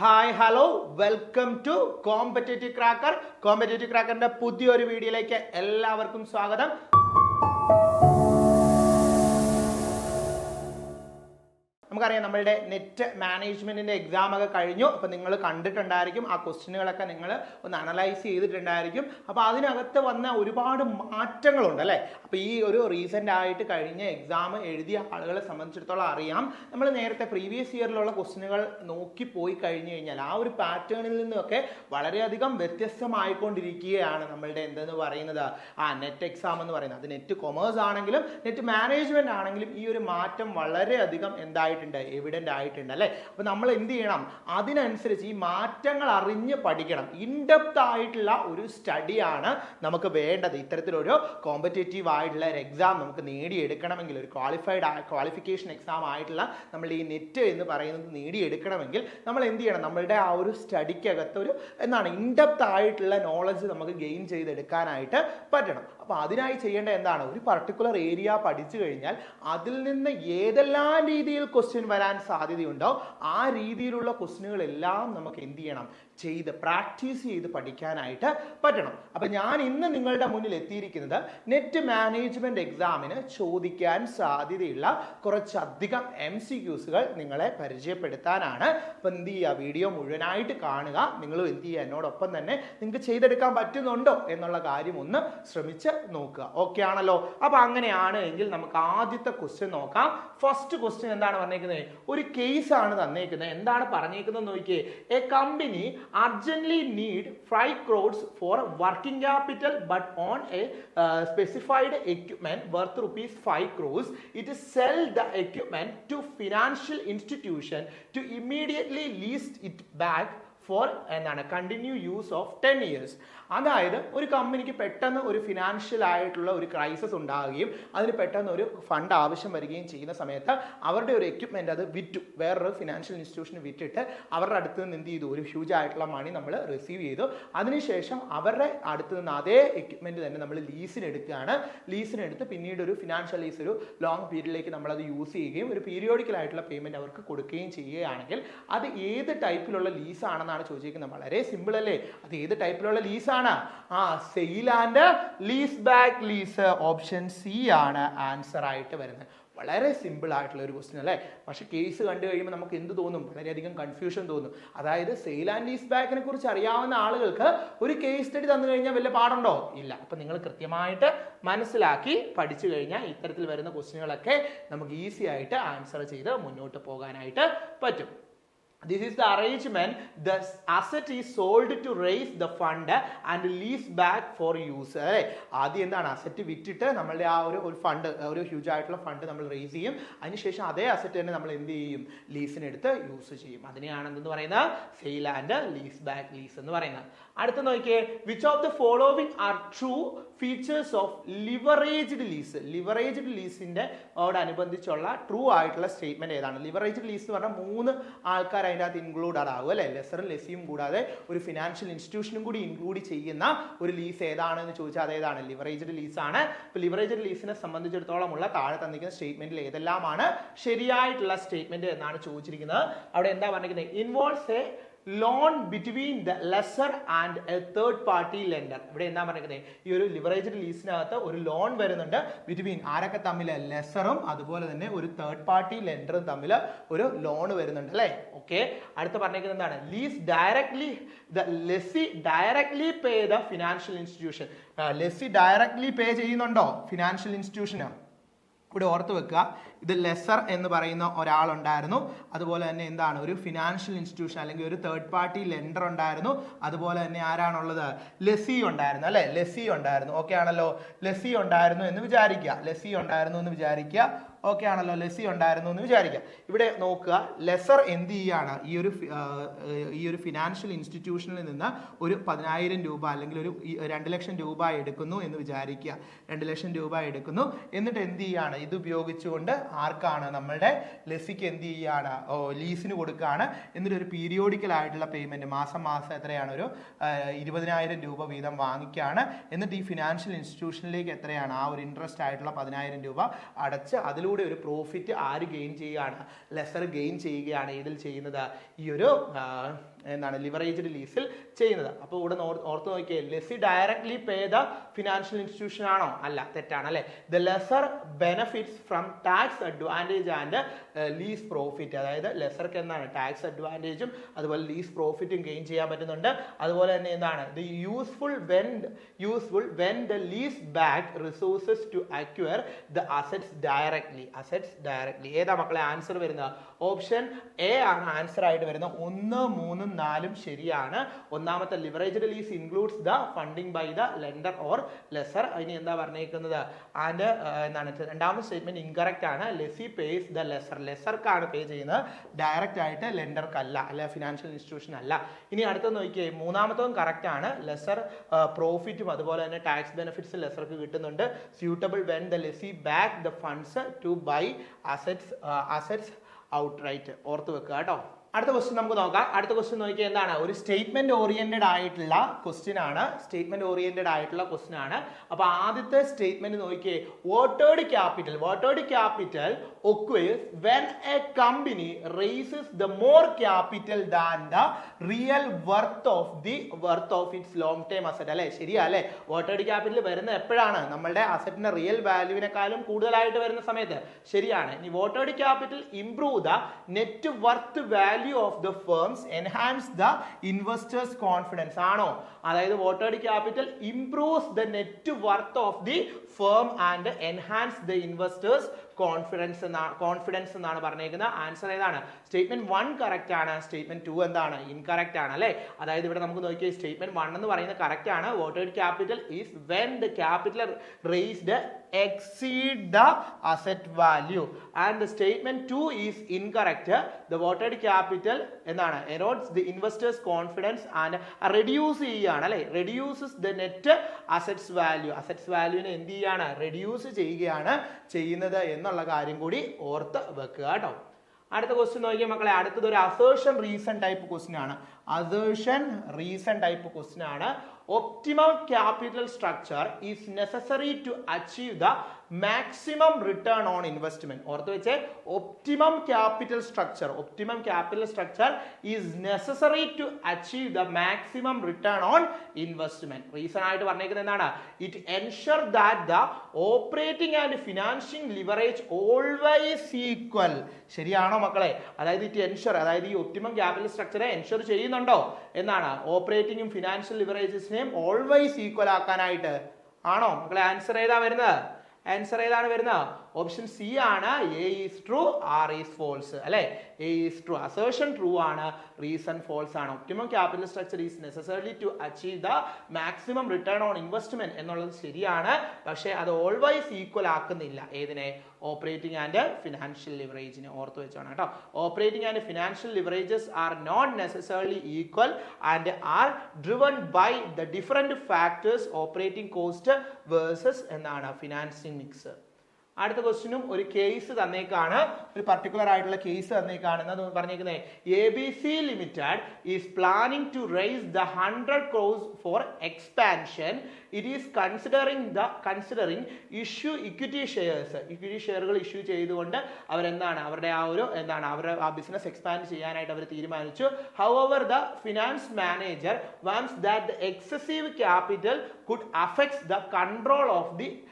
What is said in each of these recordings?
Hi hello welcome to competitive cracker competitive ക്രാക്കറിന്റെ പുതിയൊരു വീഡിയോയിലേക്ക് എല്ലാവർക്കും സ്വാഗതം. നമുക്കറിയാം നമ്മളുടെ നെറ്റ് മാനേജ്മെന്റിന്റെ എക്സാം ഒക്കെ കഴിഞ്ഞു. അപ്പൊ നിങ്ങൾ കണ്ടിട്ടുണ്ടായിരിക്കും. ആ ക്വസ്റ്റ്യനുകളൊക്കെ നിങ്ങൾ ഒന്ന് അനലൈസ് ചെയ്തിട്ടുണ്ടായിരിക്കും. അപ്പോൾ അതിനകത്ത് വന്ന ഒരുപാട് മാറ്റങ്ങളുണ്ട് അല്ലേ? അപ്പോൾ ഈ ഒരു റീസെന്റ് ആയിട്ട് കഴിഞ്ഞ എക്സാം എഴുതിയ ആളുകളെ സംബന്ധിച്ചിടത്തോളം അറിയാം. നമ്മൾ നേരത്തെ പ്രീവിയസ് ഇയറിലുള്ള ക്വസ്റ്റ്യനുകൾ നോക്കി പോയി കഴിഞ്ഞു കഴിഞ്ഞാൽ ആ ഒരു പാറ്റേണിൽ നിന്നൊക്കെ വളരെയധികം വ്യത്യസ്തമായിക്കൊണ്ടിരിക്കുകയാണ് നമ്മളുടെ എന്തെന്ന് പറയുന്നത്? ആ നെറ്റ് എക്സാം എന്ന് പറയുന്നത്. അത് നെറ്റ് കൊമേഴ്സ് ആണെങ്കിലും നെറ്റ് മാനേജ്മെന്റ് ആണെങ്കിലും ഈ ഒരു മാറ്റം വളരെയധികം എന്തായിട്ടുണ്ട്? എവിഡന്റ് ആയിട്ടുണ്ട് അല്ലേ? അപ്പോൾ നമ്മൾ എന്ത് ചെയ്യണം? അതിനനുസരിച്ച് ഈ മാറ്റങ്ങൾ അറിഞ്ഞ് പഠിക്കണം. ഇൻഡെപ്ത് ആയിട്ടുള്ള ഒരു സ്റ്റഡിയാണ് നമുക്ക് വേണ്ടത്. ഇത്തരത്തിലൊരു കോമ്പറ്റേറ്റീവ് ആയിട്ടുള്ള ഒരു എക്സാം നമുക്ക് നേടിയെടുക്കണമെങ്കിൽ ഒരു ക്വാളിഫൈഡ് ക്വാളിഫിക്കേഷൻ എക്സാം ആയിട്ടുള്ള നമ്മൾ ഈ നെറ്റ് എന്ന് പറയുന്നത് നേടിയെടുക്കണമെങ്കിൽ നമ്മൾ എന്ത് ചെയ്യണം? നമ്മളുടെ ആ ഒരു സ്റ്റഡിക്കകത്ത് ഒരു എന്താണ് ഇൻഡെപ്ത് ആയിട്ടുള്ള നോളജ് നമുക്ക് ഗെയിൻ ചെയ്തെടുക്കാനായിട്ട് പറ്റണം. അപ്പോൾ അതിനായി ചെയ്യേണ്ട എന്താണ്? ഒരു പർട്ടിക്കുലർ ഏരിയ പഠിച്ചു കഴിഞ്ഞാൽ അതിൽ നിന്ന് ഏതെല്ലാം രീതിയിൽ ക്വസ്റ്റ്യൻ വരാൻ സാധ്യതയുണ്ടോ ആ രീതിയിലുള്ള ക്വസ്റ്റ്യനുകളെല്ലാം നമുക്ക് എന്ത് ചെയ്യണം? ചെയ്ത് പ്രാക്ടീസ് ചെയ്ത് പഠിക്കാനായിട്ട് പറ്റണം. അപ്പൊ ഞാൻ ഇന്ന് നിങ്ങളുടെ മുന്നിൽ എത്തിയിരിക്കുന്നത് നെറ്റ് മാനേജ്മെന്റ് എക്സാമിന് ചോദിക്കാൻ സാധ്യതയുള്ള കുറച്ചധികം എം സി ക്യൂസുകൾ നിങ്ങളെ പരിചയപ്പെടുത്താനാണ്. അപ്പൊ എന്ത് ചെയ്യുക? വീഡിയോ മുഴുവനായിട്ട് കാണുക. നിങ്ങളും എന്ത് ചെയ്യുക? എന്നോടൊപ്പം തന്നെ നിങ്ങൾക്ക് ചെയ്തെടുക്കാൻ പറ്റുന്നുണ്ടോ എന്നുള്ള കാര്യം ഒന്ന് ശ്രമിച്ച് നോക്കുക. ഓക്കെ ആണല്ലോ? അപ്പൊ അങ്ങനെയാണ് എങ്കിൽ നമുക്ക് ആദ്യത്തെ ക്വസ്റ്റ്യൻ നോക്കാം. ഫസ്റ്റ് ക്വസ്റ്റ്യൻ എന്താണ് പറഞ്ഞേക്കുന്നത് ഒരു കേസ് ആണ് തന്നേക്കുന്നത് എന്താണ് പറഞ്ഞേക്കുന്നത് നോക്കിയേ? A company urgently need 5 crores for working capital but on a uh, specified equipment worth rupees 5 crores it is sell the equipment to financial institution to immediately lease it back for എന്താണ് continue use of ten years അതായത് ഒരു കമ്പനിക്ക് പെട്ടെന്ന് ഒരു financial ആയിട്ടുള്ള ഒരു crisis ഉണ്ടാകുകയും അതിന് പെട്ടെന്ന് ഒരു ഫണ്ട് ആവശ്യം വരികയും ചെയ്യുന്ന സമയത്ത് അവരുടെ ഒരു എക്യുപ്മെന്റ് അത് വിറ്റു. വേറൊരു ഫിനാൻഷ്യൽ ഇൻസ്റ്റിറ്റ്യൂഷന് വിറ്റിട്ട് അവരുടെ അടുത്ത് നിന്ന് എന്ത് ചെയ്തു? ഒരു ഹ്യൂജ് ആയിട്ടുള്ള മണി നമ്മൾ റിസീവ് ചെയ്തു. അതിനുശേഷം അവരുടെ അടുത്ത് നിന്ന് അതേ എക്യുപ്മെന്റ് തന്നെ നമ്മൾ ലീസിന് എടുക്കുകയാണ്. ലീസിന് പിന്നീട് ഒരു ഫിനാൻഷ്യൽ ലീസ് ഒരു ലോങ് പീരീഡിലേക്ക് നമ്മളത് യൂസ് ചെയ്യുകയും ഒരു പീരിയോഡിക്കൽ ആയിട്ടുള്ള പേയ്മെന്റ് അവർക്ക് കൊടുക്കുകയും ചെയ്യുകയാണെങ്കിൽ അത് ഏത് ടൈപ്പിലുള്ള ലീസാണെന്നാണ് ചോദിച്ചിരിക്കുന്നത്. വളരെ സിമ്പിൾ അല്ലേ? അത് ഏത് ടൈപ്പിലുള്ള ലീസ് ആണ്. ആ sale and lease back lease option C ആണ് ആൻസർ ആയിട്ട് വരുന്നത്. വളരെ സിമ്പിൾ ആയിട്ടുള്ള ഒരു ക്വസ്റ്റ്യൻ അല്ലേ? പക്ഷെ കേസ് കണ്ടു കഴിയുമ്പോൾ നമുക്ക് എന്ത് തോന്നും? വളരെയധികം കൺഫ്യൂഷൻ തോന്നും. അതായത് സെയിൽ ആൻഡ് ലീസ് ബാക്കിനെ കുറിച്ച് അറിയാവുന്ന ആളുകൾക്ക് ഒരു കേസ് സ്റ്റഡി തന്നു കഴിഞ്ഞാൽ വലിയ പാടുണ്ടോ? ഇല്ല. അപ്പം നിങ്ങൾ കൃത്യമായിട്ട് മനസ്സിലാക്കി പഠിച്ചു കഴിഞ്ഞാൽ ഇത്തരത്തിൽ വരുന്ന ക്വസ്റ്റ്യനുകളൊക്കെ നമുക്ക് ഈസി ആയിട്ട് ആൻസർ ചെയ്ത് മുന്നോട്ട് പോകാനായിട്ട് പറ്റും. This is the arrangement. The asset is sold to raise the fund and lease back for use. അല്ലേ? ആദ്യം എന്താണ്? അസറ്റ് വിറ്റിട്ട് നമ്മളുടെ ആ ഒരു ഒരു ഫണ്ട് ഒരു ഹ്യൂജ് ആയിട്ടുള്ള ഫണ്ട് നമ്മൾ റേസ് ചെയ്യും. അതിനുശേഷം അതേ അസറ്റ് തന്നെ നമ്മൾ എന്ത് ചെയ്യും? ലീസിനെടുത്ത് യൂസ് ചെയ്യും. അതിനെയാണ് എന്തെന്ന് പറയുന്നത്? Sale and lease back lease എന്ന് പറയുന്നത്. അടുത്ത നോക്കിയേ. Which of the following are true features of leveraged lease leveraged ലീസിന്റെ അനുബന്ധിച്ചുള്ള ട്രൂ ആയിട്ടുള്ള സ്റ്റേറ്റ്മെന്റ് ഏതാണ്? ലിവറേജ്ഡ് ലീസ് എന്ന് പറഞ്ഞാൽ മൂന്ന് ആൾക്കാർ അതിന്റെ അകത്ത് ഇൻക്ലൂഡഡ് ആകും അല്ലെ? ലെസറും ലെസിയും കൂടാതെ ഒരു ഫിനാൻഷ്യൽ ഇൻസ്റ്റിറ്റ്യൂഷനും കൂടി ഇൻക്ലൂഡ് ചെയ്യുന്ന ഒരു ലീസ് ഏതാണെന്ന് ചോദിച്ചാൽ അതേതാണ് ലിവറേജ്ഡ് ലീസ് ആണ്. ഇപ്പോൾ ലിവറേജ്ഡ് ലീസിനെ സംബന്ധിച്ചിടത്തോളം ഉള്ള താഴെ തന്നിരിക്കുന്ന സ്റ്റേറ്റ്മെന്റിൽ ഏതെല്ലാമാണ്? ശരിയായിട്ടുള്ള സ്റ്റേറ്റ്മെന്റ് എന്നാണ് ചോദിച്ചിരിക്കുന്നത്. അവിടെ എന്താ പറഞ്ഞിരിക്കുന്നത്? Involves a loan between the lessor and a third party lender ഇവിടെ എന്താ പറയുന്നത് ഈ ഒരു ലിവറേജ്ഡ് ലീസിനകത്ത് ഒരു ലോൺ വരുന്നുണ്ട് ബിറ്റ്വീൻ ആരൊക്കെ തമ്മിൽ? ലെസറും അതുപോലെ തന്നെ ഒരു തേർഡ് പാർട്ടി ലെൻഡറും തമ്മിൽ ഒരു ലോൺ വരുന്നുണ്ട് അല്ലേ? ഓക്കെ അടുത്ത് പറഞ്ഞിരിക്കുന്നത് എന്താണ്? Lease directly the lessee directly pay the financial institution lessee directly pay ചെയ്യുന്നുണ്ടോ ഫിനാൻഷ്യൽ ഇൻസ്റ്റിറ്റ്യൂഷന് ഇവിടെ ഓർത്ത് വെക്കുക. ഇത് ലെസർ എന്ന് പറയുന്ന ഒരാളുണ്ടായിരുന്നു. അതുപോലെ തന്നെ എന്താണ്? ഒരു ഫിനാൻഷ്യൽ ഇൻസ്റ്റിറ്റ്യൂഷൻ അല്ലെങ്കിൽ ഒരു തേർഡ് പാർട്ടി ലെൻഡർ ഉണ്ടായിരുന്നു. അതുപോലെ തന്നെ ആരാണുള്ളത്? ലെസി ഉണ്ടായിരുന്നു അല്ലേ? ലെസി ഉണ്ടായിരുന്നു. ഓക്കെ ആണല്ലോ? ലെസി ഉണ്ടായിരുന്നു എന്ന് വിചാരിക്കുക. ലെസി ഉണ്ടായിരുന്നു എന്ന് വിചാരിക്കുക. ഓക്കെ ആണല്ലോ ലെസി ഉണ്ടായിരുന്നു എന്ന് വിചാരിക്കാം. ഇവിടെ നോക്കുക ലെസർ എന്ത് ചെയ്യാണ്? ഈ ഒരു ഈ ഒരു ഫിനാൻഷ്യൽ ഇൻസ്റ്റിറ്റ്യൂഷനിൽ നിന്ന് ഒരു പതിനായിരം രൂപ അല്ലെങ്കിൽ ഒരു രണ്ട് ലക്ഷം രൂപ എടുക്കുന്നു എന്ന് വിചാരിക്കുക. രണ്ട് ലക്ഷം രൂപ എടുക്കുന്നു. എന്നിട്ട് എന്ത് ചെയ്യാണ്? ഇത് ഉപയോഗിച്ചുകൊണ്ട് ആർക്കാണ്? നമ്മളുടെ ലെസിക്ക് എന്ത് ചെയ്യാണ്? ലീസിന് കൊടുക്കുകയാണ്. എന്നിട്ട് ഒരു പീരിയോഡിക്കൽ ആയിട്ടുള്ള പേയ്മെന്റ് മാസം മാസം എത്രയാണ്? ഒരു ഇരുപതിനായിരം രൂപ വീതം വാങ്ങിക്കുകയാണ്. എന്നിട്ട് ഈ ഫിനാൻഷ്യൽ ഇൻസ്റ്റിറ്റ്യൂഷനിലേക്ക് എത്രയാണ്? ആ ഒരു ഇൻട്രസ്റ്റ് ആയിട്ടുള്ള പതിനായിരം രൂപ അടച്ച് അതിലൂടെ അതിലൂടെ ഒരു പ്രോഫിറ്റ് ആര് ഗെയിൻ ചെയ്യുകയാണ് ലെസർ ഗെയിൻ ചെയ്യുകയാണ് ഇതിൽ ചെയ്യുന്നത്. ഈ ഒരു എന്താണ് ലിവറേജ്ഡ് ലീസിൽ ചെയ്യുന്നത്. അപ്പോൾ ഇവിടെ ഓർത്ത് നോക്കിയാൽ lessee directly pay the financial institution ആണോ? അല്ല തെറ്റാണ് അല്ലെ? The lessor benefits from tax advantage and lease profit അതായത് ലെസർക്ക് എന്താണ്? ടാക്സ് അഡ്വാന്റേജും അതുപോലെ ലീസ് പ്രോഫിറ്റും ഗെയിൻ ചെയ്യാൻ പറ്റുന്നുണ്ട്. അതുപോലെ തന്നെ എന്താണ്? The useful when useful when the lease back resources to acquire the assets directly assets directly ഏതാ മക്കളെ? ആൻസർ വരുന്നത്. ഓപ്ഷൻ എ ആണ് ആൻസർ ആയിട്ട് വരുന്നത്. ഒന്ന് മൂന്നും നാലും ശരിയാണ്. ഒന്നാമത്തെ leverage lease includes the funding by the lender or lessor അതിന് എന്താ പറഞ്ഞേക്കുന്നത്? ആൻഡ് എന്താണ്? രണ്ടാമത്തെ സ്റ്റേറ്റ്മെന്റ് ഇൻകറക്റ്റ് ആണ്. ലെസി പേസ് ദ ലെസർ ലെസർക്കാണ് പേ ചെയ്യുന്നത്. ഡയറക്റ്റ് ആയിട്ട് ലെൻഡർക്കല്ല അല്ല ഫിനാൻഷ്യൽ ഇൻസ്റ്റിറ്റ്യൂഷൻ അല്ല. ഇനി അടുത്ത നോക്കിയേ. മൂന്നാമത്തതും കറക്റ്റ് ആണ്. ലെസർ പ്രോഫിറ്റും അതുപോലെ തന്നെ ടാക്സ് ബെനിഫിറ്റ്സ് ലെസർക്ക് കിട്ടുന്നുണ്ട്. Suitable when the lessee back the funds to buy assets assets outright ഓർത്ത് വെക്കുക കേട്ടോ. അടുത്ത ക്വസ്റ്റ്യൻ നമുക്ക് നോക്കാം. അടുത്ത ക്വസ്റ്റ്യൻ നോക്കിയാൽ എന്താണ്? ഒരു സ്റ്റേറ്റ്മെന്റ് ഓറിയന്റഡ് ആയിട്ടുള്ള ക്വസ്റ്റ്യൻ ആണ്. സ്റ്റേറ്റ്മെന്റ് ഓറിയന്റഡ് ആയിട്ടുള്ള ക്വസ്റ്റ്യൻ ആണ്. അപ്പൊ ആദ്യത്തെ സ്റ്റേറ്റ്മെന്റ് നോക്കിയേ. വോട്ടേഡ് capital വോട്ടേഡ് capital occurs when A company races the more capital than the real worth of the worth of its long time asset അല്ലേ? ശരിയാ അല്ലെ? വോട്ടേഡ് ക്യാപിറ്റൽ വരുന്ന എപ്പോഴാണ്? നമ്മളുടെ അസറ്റിന്റെ റിയൽ വാല്യൂവിനെക്കാളും കൂടുതലായിട്ട് വരുന്ന സമയത്ത്. ശരിയാണ്. ഇനി വോട്ടേഡ് capital improve the net worth value of the firms enhance the investors confidence ആണോ? അതായത് വോട്ടേഡ് capital improves the net worth of the firm and enhance the investors confidence എന്നാണ് കോൺഫിഡൻസ് എന്നാണ് പറഞ്ഞേക്കുന്നത്. ആൻസർ ഏതാണ്? സ്റ്റേറ്റ്മെന്റ് വൺ കറക്റ്റ് ആണ്. Statement two എന്താണ്? Incorrect ആണ് അല്ലേ? അതായത് ഇവിടെ നമുക്ക് നോക്കിയാൽ സ്റ്റേറ്റ്മെന്റ് വൺ എന്ന് പറയുന്നത് കറക്റ്റ് ആണ്. വോട്ടേഡ് capital is when the capital raised exceed the asset value and the statement 2 is incorrect the voted capital എന്താണ് erodes the investors confidence and reduce ചെയ്യാണ് അല്ലേ reduces the net assets value assets value നെ എന്ത് ചെയ്യാണ് reduce ചെയ്യുകയാണ് ചെയ്യുന്നത് എന്നുള്ള കാര്യം കൂടി ഓർത്ത് വെക്കുക കേട്ടോ അടുത്ത ക്വസ്റ്റ്യൻ നോക്കിയാൽ മക്കളെ അടുത്തത് ഒരു അസേർഷൻ റീസൺ ടൈപ്പ് ക്വസ്റ്റ്യൻ ആണ് അസേർഷൻ റീസൺ ടൈപ്പ് ക്വസ്റ്റ്യൻ ആണ്. Optimum capital structure is necessary to achieve the maximum return on investment ഓർത്ത് വെച്ചേ optimum capital structure optimum capital structure is necessary to achieve the maximum return on investment reason ആയിട്ട് പറഞ്ഞേക്കുന്നത് എന്താണ്? It ensure that the operating and financing leverage always equal ശരിയാണോ മക്കളെ? അതായത് it ensure അതായത് ഈ ഒപ്റ്റിമം ക്യാപിറ്റൽ സ്ട്രക്ചറെ എൻഷർ ചെയ്യുന്നുണ്ടോ? എന്നാണ്. ഓപ്പറേറ്റിംഗും ഫിനാൻഷ്യൽ ലിവറേജസിനെയും ഓൾവേസ് ഈക്വൽ ആക്കാനായിട്ട്. ആണോ? മക്കളെ ആൻസർ ഏതാ വരുന്നത്? ആൻസർ ഏതാണ് വരുന്നത്? ഓപ്ഷൻ സി ആണ് A is true R is false അല്ലെ? A is true assertion true ആണ് റീസൺ ഫോൾസ് ആണ്. Optimum capital structure is necessary to achieve the maximum return on investment എന്നുള്ളത് ശരിയാണ്. പക്ഷേ അത് ഓൾവൈസ് ഈക്വൽ ആക്കുന്നില്ല. ഏതിനെ? ഓപ്പറേറ്റിംഗ് ആൻഡ് ഫിനാൻഷ്യൽ ലിവറേജിനെ ഓർത്ത് വെച്ചാണ് കേട്ടോ. Operating and financial leverages are not necessarily equal and are driven by the different factors operating cost versus എന്നാണ് financing mix അടുത്ത ക്വസ്റ്റിനും ഒരു കേസ് തന്നേക്കാണ്. ഒരു പർട്ടിക്കുലർ ആയിട്ടുള്ള കേസ് തന്നേക്കാണ്. എന്ന് പറഞ്ഞേക്കുന്നത് A B C limited is planning to raise the hundred crore for expansion it is considering the considering issue equity shares equity ഷെയറുകൾ issue ചെയ്തുകൊണ്ട് അവരെന്താണ്? അവരുടെ ആ ഒരു എന്താണ്? അവരുടെ ആ ബിസിനസ് എക്സ്പാൻഡ് ചെയ്യാനായിട്ട് അവർ തീരുമാനിച്ചു. However the finance manager warns that excessive capital could affects the control of the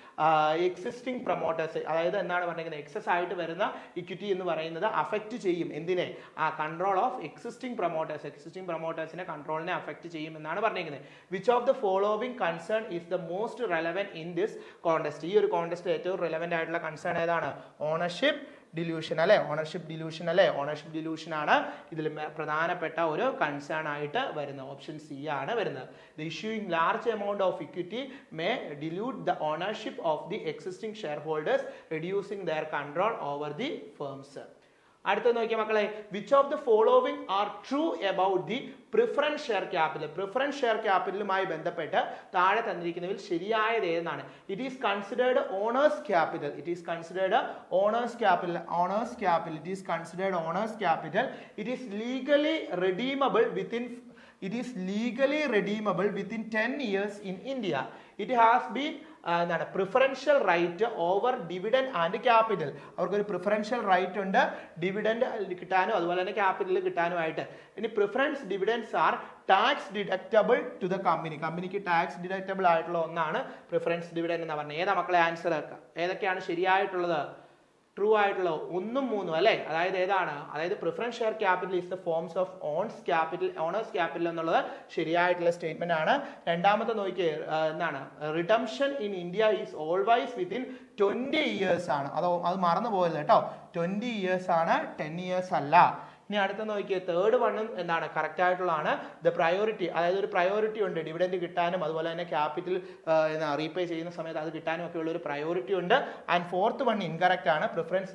existing promoters അതായത് എന്താണ് പറഞ്ഞിരിക്കുന്നത്? എക്സസ് ആയിട്ട് വരുന്ന ഇക്വിറ്റി എന്ന് പറയുന്നത് അഫക്റ്റ് ചെയ്യും. എന്തിനെ? ആ control of existing promoters existing പ്രൊമോട്ടേഴ്സിനെ കൺട്രോളിനെ അഫക്റ്റ് ചെയ്യും എന്നാണ് പറഞ്ഞിരിക്കുന്നത്. Which of the following concern is the most relevant in this contest ഈ ഒരു കോണ്ടസ്റ്റ് ഏറ്റവും റെലവെന്റ് ആയിട്ടുള്ള കൺസേൺ ഏതാണ്? ഓണർഷിപ്പ് ഡിലൂഷൻ അല്ലെ? ഓണർഷിപ്പ് ഡിലൂഷൻ അല്ലെ? ഓണർഷിപ്പ് ഡിലൂഷൻ ആണ് ഇതിൽ പ്രധാനപ്പെട്ട ഒരു കൺസേൺ ആയിട്ട് വരുന്നത്. ഓപ്ഷൻ സി ആണ് വരുന്നത്. The issuing large amount of equity may dilute the ownership of the existing shareholders reducing their control over the firms അടുത്ത നോക്കിയ മക്കളെ which of the following are true about the preference share capital preference share ക്യാപിറ്റലുമായി ബന്ധപ്പെട്ട് താഴെ തന്നിരിക്കുന്നതിൽ ശരിയായത് ഏതെന്നാണ്? It is considered owners capital it is considered owners capital owners capital it is considered owners capital it is legally redeemable within is legally redeemable within 10 years in India. It has been ആ, എന്താണ് preferential right over dividend and capital അവർക്കൊരു preferential right ഉണ്ട് dividend കിട്ടാനും അതുപോലെ തന്നെ capital കിട്ടാനുമായിട്ട്. ഇനി preference dividends are tax deductible to the company കമ്പനിക്ക് ടാക്സ് ഡിഡക്റ്റബിൾ ആയിട്ടുള്ള ഒന്നാണ് പ്രിഫറൻസ് ഡിവിഡൻഡ് എന്ന് പറഞ്ഞത്. ഏതാ മക്കളെ ആൻസർ ഏതൊക്കെയാണ് ശരിയായിട്ടുള്ളത്? ട്രൂ ആയിട്ടുള്ള ഒന്നും മൂന്നും അല്ലേ? അതായത് ഏതാണ്? അതായത് preference share capital is the forms of owns capital owners capital എന്നുള്ളത് ശരിയായിട്ടുള്ള സ്റ്റേറ്റ്മെന്റ് ആണ്. രണ്ടാമത്തെ നോക്കിയേ എന്താണ്? Redemption in India is always within twenty years ആണ്. അത് അത് മറന്നു പോയത് കേട്ടോ. ട്വന്റി ഇയേഴ്സ് ആണ് ടെൻ ഇയേഴ്സ് അല്ല. ഇനി അടുത്ത നോക്കിയേ തേർഡ് വണ്ണും എന്താണ് കറക്റ്റ് ആയിട്ടുള്ളതാണ്. ദ പ്രയോറിറ്റി അതായത് ഒരു പ്രയോറിറ്റി ഉണ്ട്. ഡിവിഡൻഡ് കിട്ടാനും അതുപോലെ തന്നെ ക്യാപിറ്റൽ റീപേ ചെയ്യുന്ന സമയത്ത് അത് കിട്ടാനും ഒക്കെ ഉള്ള ഒരു പ്രയോറിറ്റി ഉണ്ട്. ആൻഡ് ഫോർത്ത് വൺ ഇൻകറക്റ്റ് ആണ്. Preference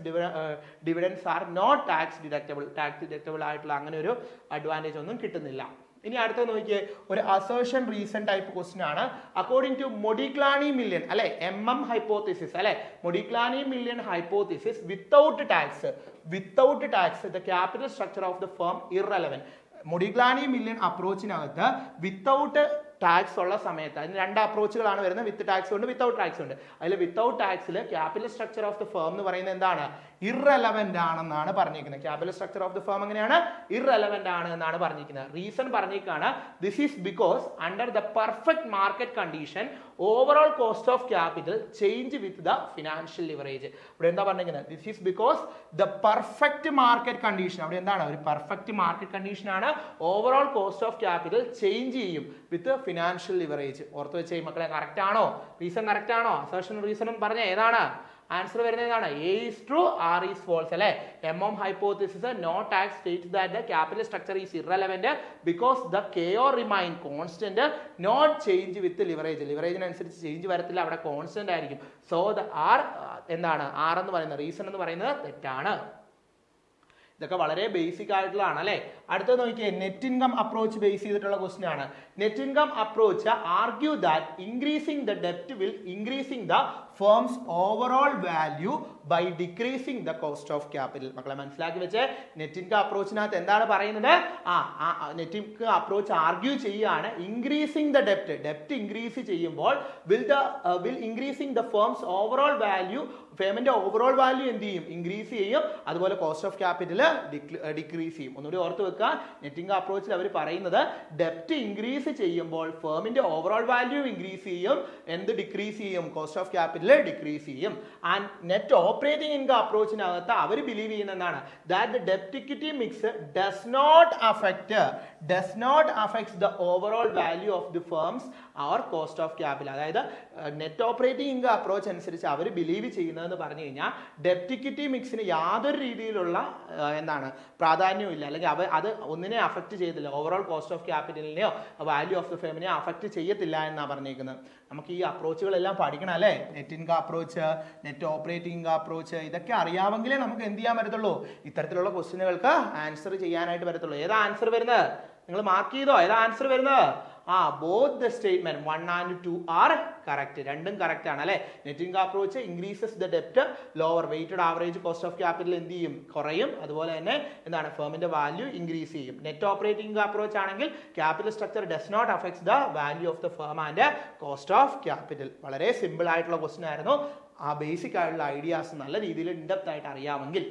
dividends are not tax deductible tax deductible ആയിട്ടുള്ള അങ്ങനെ ഒരു അഡ്വാന്റേജ് ഒന്നും കിട്ടുന്നില്ല. ഇനി അടുത്ത നോക്കിയേ ഒരു അസേർഷൻ റീസൺ ടൈപ്പ് ക്വസ്റ്റ്യൻ ആണ്. അക്കോർഡിംഗ് ടു മൊഡിക്ലാനി മില്യൺ അല്ലെ? എം എം ഹൈപ്പോത്തിസിസ് അല്ലെ? Modigliani Miller hypothesis without tax without tax the capital structure of the firm irrelevant Modigliani Miller അപ്രോച്ചിനകത്ത് without tax ഉള്ള സമയത്ത് അതിന് രണ്ട് അപ്രോച്ചുകളാണ് വരുന്നത്. വിത്ത് ടാക്സ് ഉണ്ട് വിത്തൗട്ട് ടാക്സ് ഉണ്ട്. അതിൽ without ടാക്സിൽ capital structure of the firm എന്ന് പറയുന്നത് എന്താണ്? ഇറലവന്റ് ആണെന്നാണ് പറഞ്ഞിരിക്കുന്നത്. Capital structure of the firm എങ്ങനെയാണ്? ഇറലവന്റ് ആണ് എന്നാണ് പറഞ്ഞിരിക്കുന്നത്. റീസൺ പറഞ്ഞിരിക്കുകയാണ് this is because under the perfect market condition overall cost of capital change with the financial leverage ഇവിടെ എന്താ പറഞ്ഞിരിക്കുന്നത്? This is because the perfect market condition അവിടെ എന്താണ്? ഒരു പെർഫെക്റ്റ് മാർക്കറ്റ് കണ്ടീഷൻ ആണ് overall cost of capital change ചെയ്യും with financial leverage ഓർത്ത് വെച്ചേ മക്കളെ കറക്റ്റ് ആണോ? റീസൺ കറക്റ്റ് ആണോ? അസേഷൻ റീസണും പറഞ്ഞ ഏതാണ്? ആൻസർ വരുന്നത് എന്താണ് A is true R is false അല്ലേ? M M hypothesis no tax state that the capital structure is irrelevant because the K or remain constant not change with leverage ലിവറേജിനനുസരിച്ച് change വരത്തില്ല അവിടെ constant ആയിരിക്കും. So the R എന്താണ്? R എന്ന് പറയുന്നത് reason എന്ന് പറയുന്നത് തെറ്റാണ്. ഇതൊക്കെ വളരെ ബേസിക് ആയിട്ടുള്ളതാണ് അല്ലേ? അടുത്തത് നോക്കിയേ നെറ്റ് ഇൻകം അപ്രോച്ച് ബേസ് ചെയ്തിട്ടുള്ള ക്വസ്റ്റ്യൻ ആണ്. Net income approach argue that increasing the ഡെപ്റ്റ് will increasing the firm's overall value by decreasing the cost of capital മക്കളെ മനസ്സിലാക്കി വെച്ച്? നെറ്റ് ഇൻകം അപ്രോച്ചിനകത്ത് എന്താണ് പറയുന്നത്? ആ നെറ്റ് ഇൻകം അപ്രോച്ച് ആർഗ്യൂ ചെയ്യുകയാണ്. ഇൻക്രീസിങ് ദ ഡെപ്റ്റ് ഡെപ്റ്റ് ഇൻക്രീസ് ചെയ്യുമ്പോൾ will the will increasing the firm's overall value ഫേമിന്റെ overall value എന്ത് ചെയ്യും? ഇൻക്രീസ് ചെയ്യും. അതുപോലെ കോസ്റ്റ് ഓഫ് ക്യാപിറ്റൽ ഡിക്രീസ് ചെയ്യും. ഒന്നുകൂടി ഓർത്ത് വെക്കുക. നെറ്റിംഗ് അപ്രോച്ചിൽ അവർ പറയുന്നത് ഡെപ്റ്റ് ഇൻക്രീസ് ചെയ്യുമ്പോൾ ഫേമിന്റെ ഓവറോൾ വാല്യൂ ഇൻക്രീസ് ചെയ്യും. എന്ത് ഡിക്രീസ് ചെയ്യും? കോസ്റ്റ് ഓഫ് ക്യാപിറ്റൽ ഡിക്രീസ് ചെയ്യും. ആൻഡ് നെറ്റ് ഓപ്പറേറ്റിംഗ് ഇൻകം അപ്രോച്ചിനകത്ത് അവർ ബിലീവ് ചെയ്യുന്ന എന്താണ് that the ഡെപ്റ്റ് mix does not affect does not affects the overall value of the firms our cost of capital അതായത് net operating income approach അനുസരിച്ച് അവർ believe ചെയ്യുന്നതെന്ന് പറഞ്ഞു കഴിഞ്ഞാൽ ഡെപ്റ്റ് ഇക്വിറ്റി മിക്സിന് യാതൊരു രീതിയിലുള്ള എന്താണ് പ്രാധാന്യമില്ല അല്ലെങ്കിൽ അവ അത് ഒന്നിനെ അഫക്റ്റ് ചെയ്തില്ല. ഓവറോൾ കോസ്റ്റ് ഓഫ് ക്യാപിറ്റലിനെയോ വാല്യൂ ഓഫ് ദി ഫേമിനെയോ അഫക്റ്റ് ചെയ്യത്തില്ല എന്നാണ് പറഞ്ഞിരിക്കുന്നത് നമുക്ക് ഈ അപ്രോച്ചുകളെല്ലാം പഠിക്കണം അല്ലേ? Net income approach net operating income approach ഇതൊക്കെ അറിയാമെങ്കിലേ നമുക്ക് എന്ത് ചെയ്യാൻ പറ്റത്തുള്ളൂ? ഇത്തരത്തിലുള്ള ക്വസ്റ്റിനുകൾക്ക് ആൻസർ ചെയ്യാനായിട്ട് പറ്റത്തുള്ളൂ. ഏതാ ആൻസർ വരുന്നത്? നിങ്ങൾ മാർക്ക് ചെയ്തോ? ഏതാ ആൻസർ വരുന്നത്? ആ both the statement one and two are correct രണ്ടും കറക്റ്റ് ആണ് അല്ലെ? Netting approach increases the ഡെപ്റ്റ് lower weighted average cost of capital എന്ത് ചെയ്യും? കുറയും. അതുപോലെ തന്നെ എന്താണ്? ഫേമിന്റെ വാല്യൂ ഇൻക്രീസ് ചെയ്യും. നെറ്റ് ഓപ്പറേറ്റിംഗ് അപ്രോച്ച് ആണെങ്കിൽ capital structure does not affects the value of the firm and cost of capital വളരെ സിമ്പിൾ ആയിട്ടുള്ള ക്വസ്റ്റൻ ആയിരുന്നു. ആ ബേസിക് ആയിട്ടുള്ള ഐഡിയാസ് നല്ല രീതിയിൽ ഇൻഡെപ്ത് ആയിട്ട് അറിയാമെങ്കിൽ.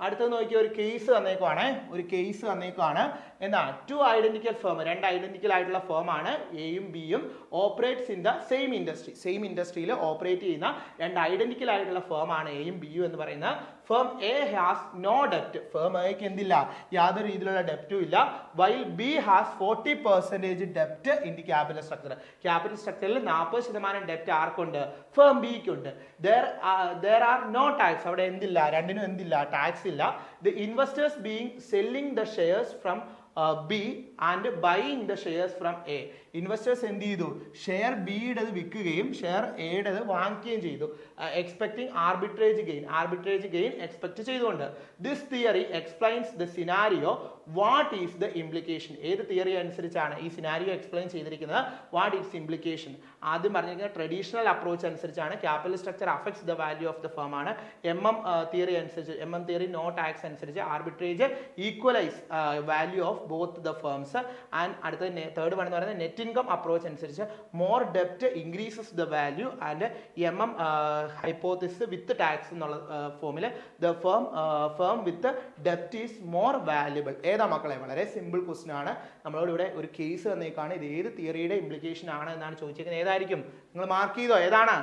അടുത്തത് നോക്കിയ ഒരു കേസ് തന്നേക്കുവാണ് ഒരു കേസ് തന്നേക്കുവാണ് എന്താ ടു ഐഡന്റിക്കൽ ഫേം രണ്ട് ഐഡന്റിക്കൽ ആയിട്ടുള്ള ഫേം ആണ് എയും ബിയും operates in the same industry same ഇൻഡസ്ട്രിയിൽ ഓപ്പറേറ്റ് ചെയ്യുന്ന രണ്ട് ഐഡന്റിക്കൽ ആയിട്ടുള്ള ഫേം ആണ് എയും ബിയും എന്ന് പറയുന്ന ഫേം എ ഹാസ് നോ ഡെപ്റ്റ് ഫേം എക്ക് എന്തില്ല? യാതൊരു രീതിയിലുള്ള ഡെപ്റ്റും ഇല്ല. While B has forty percentage ഡെപ്റ്റ് in the capital structure capital സ്ട്രക്ചറിൽ നാൽപ്പത് ശതമാനം ഡെപ്റ്റ് ആർക്കുണ്ട്? Firm ബിക്കുണ്ട് there there are no tax അവിടെ എന്തില്ല? രണ്ടിനും എന്തില്ല? ടാക്സ് ഇല്ല. The investors being selling the shares from B and buying the shares from A investors എന്ത് ചെയ്തു? ഷെയർ ബിയുടേത് വിൽക്കുകയും ഷെയർ എയുടേത് വാങ്ങിക്കുകയും ചെയ്തു. Expecting arbitrage gain arbitrage gain expect ചെയ്തുകൊണ്ട്. This theory explains the scenario what is the implication ഏത് theory അനുസരിച്ചാണ് ഈ സിനാരിയോ എക്സ്പ്ലെയിൻ ചെയ്തിരിക്കുന്നത്? വാട്ട് ഈസ് ഇംപ്ലിക്കേഷൻ ആദ്യം പറഞ്ഞിരിക്കുന്ന ട്രഡീഷണൽ അപ്രോച്ച് അനുസരിച്ചാണ്. Capital structure affects the value of the firm ആണ്. M M theory അനുസരിച്ച് M M theory no tax അനുസരിച്ച് arbitrage equalise value of both the firms and അടുത്ത third one എന്ന് പറയുന്നത് net income approach അനുസരിച്ച് more ഡെപ്റ്റ് increases the value and M M hypothesis with tax എന്നുള്ള ഫോമിൽ the firm firm with ഡെപ്റ്റ് is more valuable ഏതാ മക്കളെ? വളരെ സിമ്പിൾ ക്വസ്റ്റൻ ആണ്. നമ്മളോട് ഇവിടെ ഒരു കേസ് തന്നേക്കാണ് ഇത് ഏത് തിയറിയുടെ ഇംപ്ലിക്കേഷൻ ആണ് എന്നാണ് ചോദിച്ചിരിക്കുന്നത് ഏതായിരിക്കും? നിങ്ങൾ മാർക്ക് ചെയ്തോ? ഏതാണ്?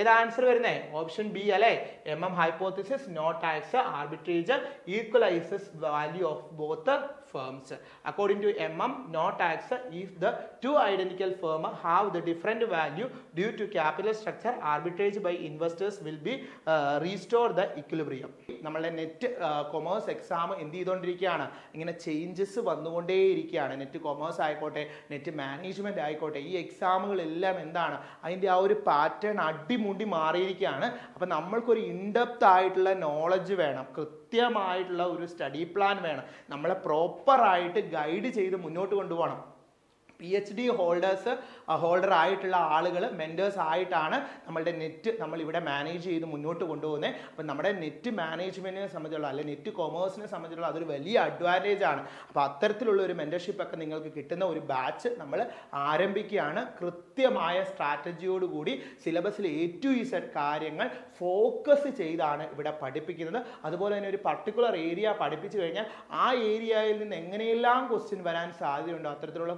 ഏതാ ആൻസർ വരുന്നേ? ഓപ്ഷൻ ബി അല്ലെ? M M hypothesis no tax arbitrage equalises value of both firms according to M M no tax if the two identical firm have the different value due to capital structure arbitrage by investors will be restore the equilibrium നമ്മളുടെ NET commerce exam എന്ത് ചെയ്തുകൊണ്ടിരിക്കുകയാണ് ഇങ്ങനെ changes വന്നുകൊണ്ടേയിരിക്കുകയാണ്. NET commerce ആയിക്കോട്ടെ NET management ആയിക്കോട്ടെ ഈ എക്സാമുകളെല്ലാം എന്താണ്? അതിന്റെ ആ ഒരു പാറ്റേൺ അടിമുടി മാറിയിരിക്കുകയാണ്. അപ്പം നമ്മൾക്കൊരു ഇൻഡെപ്ത് ആയിട്ടുള്ള നോളജ് വേണം. കൃത്യമായിട്ടുള്ള ഒരു സ്റ്റഡി പ്ലാൻ വേണം. നമ്മളെ പ്രോപ്പറായിട്ട് ഗൈഡ് ചെയ്ത് മുന്നോട്ട് കൊണ്ടുപോകണം. P H D holders holder ആയിട്ടുള്ള ആളുകൾ മെന്റേഴ്സ് ആയിട്ടാണ് നമ്മളുടെ നെറ്റ് നമ്മൾ ഇവിടെ മാനേജ് ചെയ്ത് മുന്നോട്ട് കൊണ്ടുപോകുന്നത് അപ്പം നമ്മുടെ നെറ്റ് മാനേജ്മെന്റിനെ സംബന്ധിച്ചുള്ള അല്ലെങ്കിൽ നെറ്റ് കൊമേഴ്സിനെ സംബന്ധിച്ചുള്ള അതൊരു വലിയ അഡ്വാന്റേജ് ആണ്. അപ്പോൾ അത്തരത്തിലുള്ള ഒരു മെന്റർഷിപ്പ് ഒക്കെ നിങ്ങൾക്ക് കിട്ടുന്ന ഒരു ബാച്ച് നമ്മൾ ആരംഭിക്കുകയാണ്. കൃത്യമായ സ്ട്രാറ്റജിയോട് കൂടി സിലബസിൽ എ ടു ഇസഡ് കാര്യങ്ങൾ ഫോക്കസ് ചെയ്താണ് ഇവിടെ പഠിപ്പിക്കുന്നത്. അതുപോലെ തന്നെ ഒരു പർട്ടിക്കുലർ ഏരിയ പഠിപ്പിച്ചു കഴിഞ്ഞാൽ ആ ഏരിയയിൽ നിന്ന് എങ്ങനെയെല്ലാം ക്വസ്റ്റ്യൻ വരാൻ സാധ്യതയുണ്ടോ അത്തരത്തിലുള്ള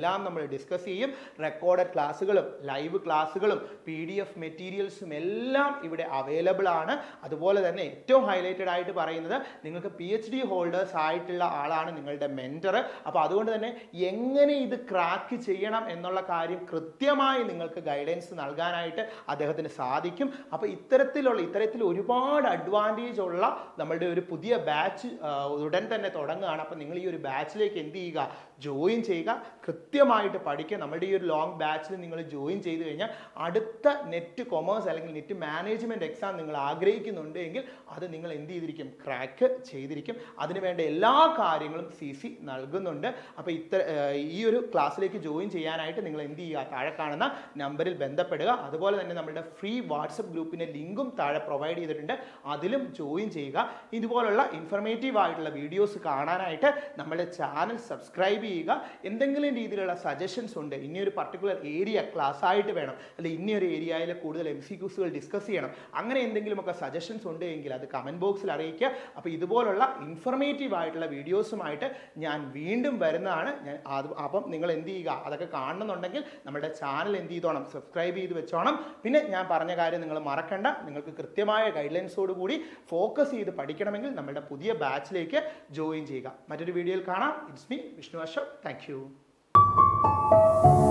ക്വസ്റ്റ്യനുകളെല്ലാം നമ്മൾ ഡിസ്കസ് ചെയ്യും. റെക്കോർഡഡ് ക്ലാസ്സുകളും ലൈവ് ക്ലാസ്സുകളും പി ഡി എഫ് മെറ്റീരിയൽസും എല്ലാം ഇവിടെ അവൈലബിൾ ആണ്. അതുപോലെ തന്നെ ഏറ്റവും ഹൈലൈറ്റഡ് ആയിട്ട് പറയുന്നത് നിങ്ങൾക്ക് പി എച്ച് ഡി ഹോൾഡേഴ്സ് ആയിട്ടുള്ള ആളാണ് നിങ്ങളുടെ മെന്റർ അപ്പോൾ അതുകൊണ്ട് തന്നെ എങ്ങനെ ഇത് ക്രാക്ക് ചെയ്യണം എന്നുള്ള കാര്യം കൃത്യമായി നിങ്ങൾക്ക് ഗൈഡൻസ് നൽകാനായിട്ട് അദ്ദേഹത്തിന് സാധിക്കും. അപ്പോൾ ഇത്തരത്തിലുള്ള ഇത്തരത്തിൽ ഒരുപാട് അഡ്വാന്റേജ് ഉള്ള നമ്മളുടെ ഒരു പുതിയ ബാച്ച് ഉടൻ തന്നെ തുടങ്ങുകയാണ്. അപ്പോൾ നിങ്ങൾ ഈ ഒരു ബാച്ചിലേക്ക് എന്ത് ചെയ്യുക? ജോയിൻ ചെയ്യുക. കൃത്യമായിട്ട് പഠിക്കുക. നമ്മുടെ ഈ ഒരു ലോങ് ബാച്ചിൽ നിങ്ങൾ ജോയിൻ ചെയ്ത് കഴിഞ്ഞാൽ അടുത്ത നെറ്റ് കൊമേഴ്സ് അല്ലെങ്കിൽ നെറ്റ് മാനേജ്മെന്റ് എക്സാം നിങ്ങൾ ആഗ്രഹിക്കുന്നുണ്ട് എങ്കിൽ അത് നിങ്ങൾ എന്ത് ചെയ്തിരിക്കും? ക്രാക്ക് ചെയ്തിരിക്കും. അതിനുവേണ്ട എല്ലാ കാര്യങ്ങളും സി സി നൽകുന്നുണ്ട്. അപ്പോൾ ഇത്ര ഈ ഒരു ക്ലാസ്സിലേക്ക് ജോയിൻ ചെയ്യാനായിട്ട് നിങ്ങൾ എന്ത് ചെയ്യുക? താഴെ കാണുന്ന നമ്പറിൽ ബന്ധപ്പെടുക. അതുപോലെ തന്നെ നമ്മുടെ ഫ്രീ വാട്സപ്പ് ഗ്രൂപ്പിന്റെ ലിങ്കും താഴെ പ്രൊവൈഡ് ചെയ്തിട്ടുണ്ട്. അതിലും ജോയിൻ ചെയ്യുക. ഇതുപോലുള്ള ഇൻഫർമേറ്റീവ് ആയിട്ടുള്ള വീഡിയോസ് കാണാനായിട്ട് നമ്മുടെ ചാനൽ സബ്സ്ക്രൈബ് ചെയ്യുക. എന്തെങ്കിലും രീതിയിലുള്ള സജഷൻസ് ഉണ്ട്. ഇനിയൊരു പർട്ടിക്കുലർ ഏരിയ ക്ലാസ് ആയിട്ട് വേണം. അല്ലെങ്കിൽ ഇനിയൊരു ഏരിയയിൽ കൂടുതൽ എം സി ക്യൂസുകൾ ഡിസ്കസ് ചെയ്യണം. അങ്ങനെ എന്തെങ്കിലുമൊക്കെ സജഷൻസ് ഉണ്ട് എങ്കിൽ അത് കമന്റ് ബോക്സിൽ അറിയിക്കുക. അപ്പോൾ ഇതുപോലുള്ള ഇൻഫർമേറ്റീവ് ആയിട്ടുള്ള വീഡിയോസുമായിട്ട് ഞാൻ വീണ്ടും വരുന്നതാണ്. ഞാൻ അത് അപ്പം നിങ്ങൾ എന്ത് ചെയ്യുക അതൊക്കെ കാണണമെന്നുണ്ടെങ്കിൽ നമ്മുടെ ചാനൽ എന്ത് ചെയ്തോണം സബ്സ്ക്രൈബ് ചെയ്ത് വെച്ചോണം. പിന്നെ ഞാൻ പറഞ്ഞ കാര്യം നിങ്ങൾ മറക്കണ്ട. നിങ്ങൾക്ക് കൃത്യമായ ഗൈഡ് ലൈൻസോട് കൂടി ഫോക്കസ് ചെയ്ത് പഠിക്കണമെങ്കിൽ നമ്മുടെ പുതിയ ബാച്ചിലേക്ക് ജോയിൻ ചെയ്യുക. മറ്റൊരു വീഡിയോയിൽ കാണാം. It's me Vishnu Ashok thank thank you